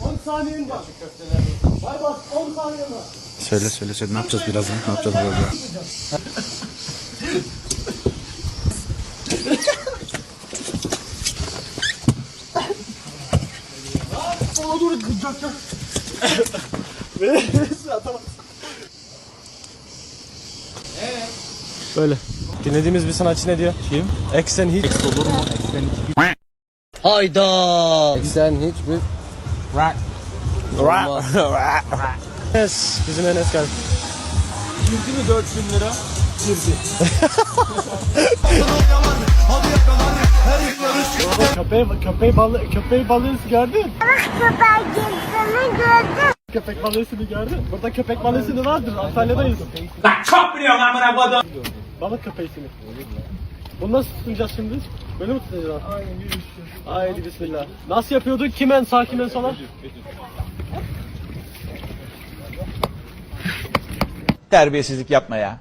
10 saniyen var. Bay bak 10 saniyen var. Söyle söyle söyle. Ne yapacağız birazdan? Ne yapacağız birazdan? Ona doğru kızacak. Atamam. Böyle. Dinlediğimiz bir sanatçı ne diyor? Kim? Eksen hiç. olur mu? Eksen hiç. Hayda. Eksen hiç bir. Rock. Enes. Bizim Enes geldi. Girdi mi 4000 lira? Köpeği, köpeği balı, köpeği balığını gördün. Köpek gittiğini gördüm. Köpek balığını gördün. Burada köpek balığını vardır. Antalya'dayız. Bak çok biliyorum amına kodum. Balık köpeğisini. Bunu nasıl tutacağız şimdi? Böyle mi tutacağız? Aynen. Haydi bismillah. Nasıl yapıyorduk? Kim en sağ kim en sola? Terbiyesizlik yapma ya.